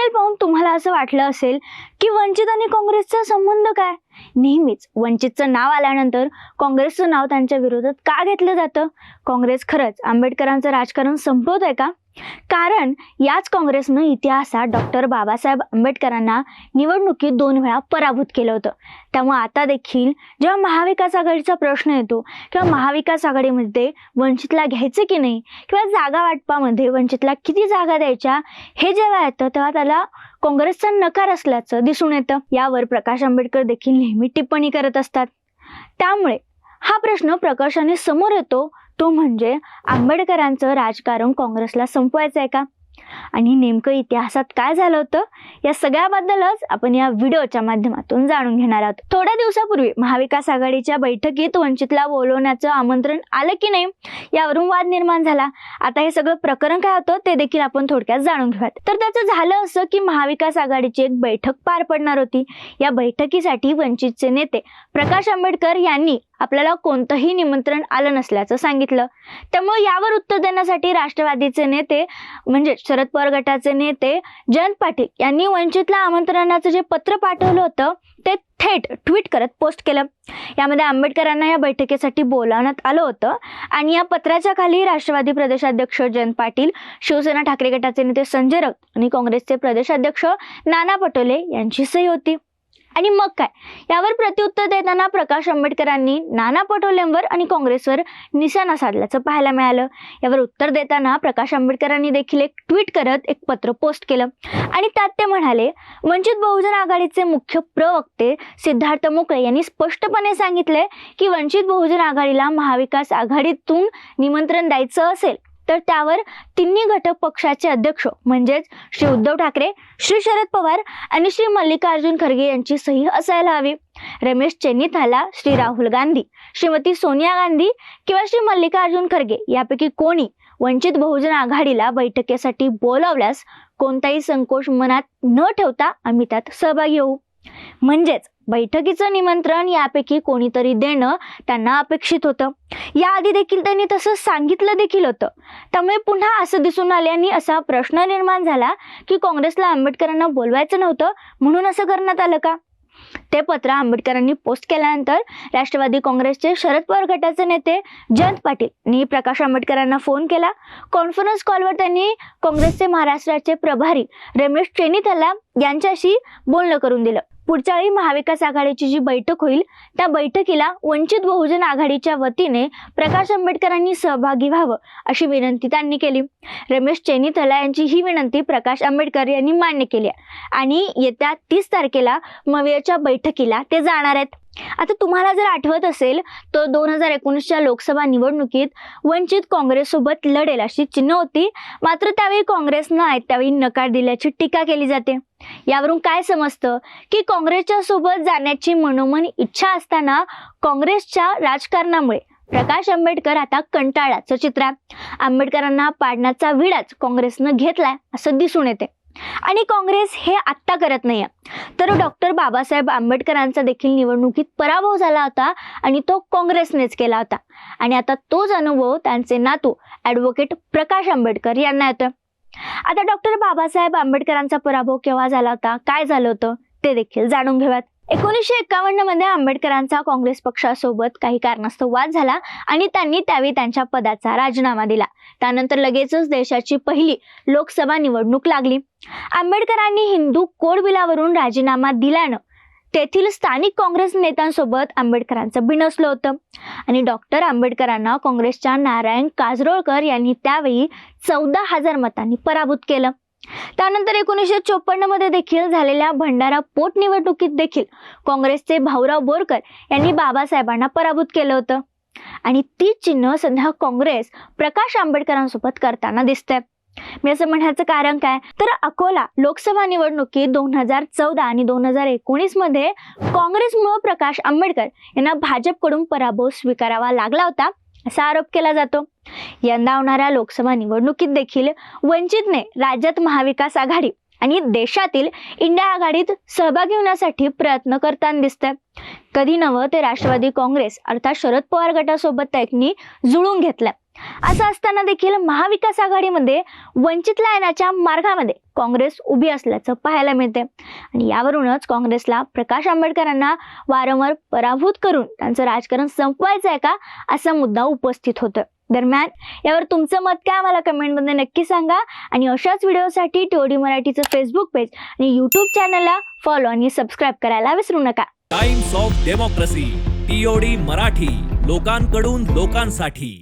Panel पाहून तुम्हाला असं वाटलं असेल की वंचित आणि काँग्रेसचा संबंध काय? नेहमीच वंचितचं नाव आल्यानंतर काँग्रेसचं नाव त्यांच्या विरोधात का घेतलं जातं? काँग्रेस खरंच आंबेडकरांचं राजकारण संपवत आहे का? कारण याच काँग्रेसनं इतिहासात डॉक्टर बाबासाहेब आंबेडकरांना निवडणुकीत दोन वेळा पराभूत केलं होतं. त्यामुळे आता देखील जेव्हा महाविकास आघाडीचा प्रश्न येतो किंवा महाविकास आघाडीमध्ये वंचितला घ्यायचं की नाही किंवा जागा वाटपामध्ये वंचितला किती जागा द्यायच्या हे जेव्हा येतं तेव्हा त्याला काँग्रेसचा नकार असल्याचं दिसून येतं. यावर प्रकाश आंबेडकर देखील नेहमी टिप्पणी करत असतात. त्यामुळे हा प्रश्न प्रकर्षाने समोर येतो तो म्हणजे आंबेडकरांचं राजकारण काँग्रेसला संपवायचं आहे का? आणि नेमकं इतिहासात काय झालं होतं? या सगळ्याबद्दलच आपण या व्हिडिओच्या माध्यमातून जाणून घेणार आहोत. थोड्या दिवसापूर्वी महाविकास आघाडीच्या बैठकीत वंचितला बोलवण्याचं आमंत्रण आलं की नाही यावरून वाद निर्माण झाला. आता हे सगळं प्रकरण काय होतं ते देखील आपण थोडक्यात जाणून घेऊयात. तर त्याचं झालं असं की महाविकास आघाडीची एक बैठक पार पडणार होती. या बैठकीसाठी वंचितचे नेते प्रकाश आंबेडकर यांनी आपल्याला कोणतंही निमंत्रण आलं नसल्याचं सांगितलं. त्यामुळे यावर उत्तर देण्यासाठी राष्ट्रवादीचे नेते म्हणजे शरद पवार गटाचे नेते जयंत पाटील यांनी वंचितला आमंत्रणाचं जे पत्र पाठवलं होतं ते थेट ट्विट करत पोस्ट केलं. यामध्ये आंबेडकरांना या बैठकीसाठी बोलावण्यात आलं होतं आणि या पत्राच्या खाली राष्ट्रवादी प्रदेशाध्यक्ष जयंत पाटील शिवसेना ठाकरे गटाचे नेते संजय राऊत आणि काँग्रेसचे प्रदेशाध्यक्ष नाना पटोले यांची सही होती. आणि मग काय? यावर प्रत्युत्तर देताना प्रकाश आंबेडकरांनी नाना पटोलेंवर आणि काँग्रेसवर निशाणा साधल्याचं पाहायला मिळालं. यावर उत्तर देताना प्रकाश आंबेडकरांनी देखील एक ट्विट करत एक पत्र पोस्ट केलं. आणि त्यात ते म्हणाले वंचित बहुजन आघाडीचे मुख्य प्रवक्ते सिद्धार्थ मोकळे यांनी स्पष्टपणे सांगितले की वंचित बहुजन आघाडीला महाविकास आघाडीतून निमंत्रण द्यायचं असेल. तर त्यावर तिन्ही घटक पक्षाचे अध्यक्ष म्हणजेच श्री उद्धव ठाकरे श्री शरद पवार आणि श्री मल्लिकार्जुन खरगे यांची सही असायला हवी. रमेश चेन्नीथाला श्री राहुल गांधी श्रीमती सोनिया गांधी किंवा श्री मल्लिकार्जुन खरगे यापैकी कोणी वंचित बहुजन आघाडीला बैठकीसाठी बोलावल्यास कोणताही संकोच मनात न ठेवता आम्ही त्यात सहभागी होऊ. म्हणजेच बैठकीचं निमंत्रण यापैकी कोणीतरी देणं त्यांना अपेक्षित होतं. याआधी देखील त्यांनी तसं सांगितलं देखील होतं. त्यामुळे पुन्हा असं दिसून आले आणि असा प्रश्न निर्माण झाला की काँग्रेसला आंबेडकरांना बोलवायचं नव्हतं म्हणून असं करण्यात आलं का? ते पत्र आंबेडकरांनी पोस्ट केल्यानंतर राष्ट्रवादी काँग्रेसचे शरद पवार गटाचे नेते जयंत पाटील यांनी प्रकाश आंबेडकरांना फोन केला. कॉन्फरन्स कॉलवर त्यांनी काँग्रेसचे महाराष्ट्राचे प्रभारी रमेश चेन्नीथाला यांच्याशी बोलणं करून दिलं. पुढच्या वेळी महाविकास आघाडीची जी बैठक होईल त्या बैठकीला वंचित बहुजन आघाडीच्या वतीने प्रकाश आंबेडकरांनी सहभागी व्हावं अशी विनंती त्यांनी केली. रमेश चेन्नीथला यांची ही विनंती प्रकाश आंबेडकर यांनी मान्य केली आणि येत्या तीस तारखेला मवियाच्या बैठकीला ते जाणार आहेत. आता तुम्हाला जर आठवत असेल तर दोन हजार एकोणीसच्या लोकसभा निवडणुकीत वंचित काँग्रेससोबत लढेल अशी चिन्ह होती. मात्र त्यावेळी काँग्रेसनं त्यावेळी नकार दिल्याची टीका केली जाते. यावरून काय समजतं? की काँग्रेसच्या सोबत जाण्याची मनोमन इच्छा असताना काँग्रेसच्या राजकारणामुळे प्रकाश आंबेडकर आता कंटाळाचं चित्र आहे. आंबेडकरांना पाडण्याचा विडाच काँग्रेसनं घेतलाय असं दिसून येते. आणि काँग्रेस हे आत्ता करत नाहीये. तर डॉक्टर बाबासाहेब आंबेडकरांचा देखील निवडणुकीत पराभव झाला होता आणि तो काँग्रेसनेच केला होता. आणि आता तोच अनुभव त्यांचे नातू ॲडव्होकेट प्रकाश आंबेडकर यांना येतोय. आता डॉक्टर बाबासाहेब आंबेडकरांचा पराभव केव्हा झाला होता? काय झालं होतं? ते देखील जाणून घेऊयात. एकोणीसशे एकावन्नमध्ये आंबेडकरांचा काँग्रेस पक्षासोबत काही कारणास्तव वाद झाला आणि त्यांनी त्यावेळी त्यांच्या पदाचा राजीनामा दिला. त्यानंतर लगेचच देशाची पहिली लोकसभा निवडणूक लागली. आंबेडकरांनी हिंदू कोड बिलावरून राजीनामा दिल्यानं तेथील स्थानिक काँग्रेस नेत्यांसोबत आंबेडकरांचं बिनसलं होतं. आणि डॉक्टर आंबेडकरांना काँग्रेसच्या नारायण काजरोळकर यांनी त्यावेळी चौदा हजार मतांनी पराभूत केलं. त्यानंतर एकोणीसशे चोपन्नमध्ये देखील झालेल्या भंडारा पोटनिवडणुकीत देखील काँग्रेसचे भाऊराव बोरकर यांनी बाबासाहेबांना पराभूत केलं होतं. आणि ती चिन्ह सध्या काँग्रेस प्रकाश आंबेडकरांसोबत करताना दिसतंय. मी असं म्हणण्याचं कारण काय? तर अकोला लोकसभा निवडणुकीत दोन हजार चौदा आणि दोन हजार एकोणीसमध्ये काँग्रेसमुळे प्रकाश आंबेडकर यांना भाजपकडून पराभव स्वीकारावा लागला होता. असा आरोप केला जातो. यंदा होणाऱ्या लोकसभा निवडणुकीत देखील वंचितने राज्यात महाविकास आघाडी आणि देशातील इंडिया आघाडीत सहभागी होण्यासाठी प्रयत्न करताना दिसतंय. कधी नवं ते राष्ट्रवादी काँग्रेस अर्थात शरद पवार गटासोबत त्यांनी जुळून घेतलं असं असताना देखील महाविकास आघाडीमध्ये वंचितला येण्याच्या मार्गामध्ये काँग्रेस उभी असल्याचं पाहायला मिळते आणि यावरूनच काँग्रेसला प्रकाश आंबेडकरांना वारंवार पराभूत करून त्यांचं राजकारण संपवायचं आहे का असा मुद्दा उपस्थित होतोय. दरम्यान यावर तुमचं मत काय मला कमेंटमध्ये नक्की सांगा. आणि अशाच व्हिडिओसाठी टीओडी मराठीचं फेसबुक पेज आणि यूट्यूब चॅनलला फॉलो आणि सबस्क्राईब करायला विसरू नका. Times of Democracy TOD Marathi लोकांकडून लोकांसाठी.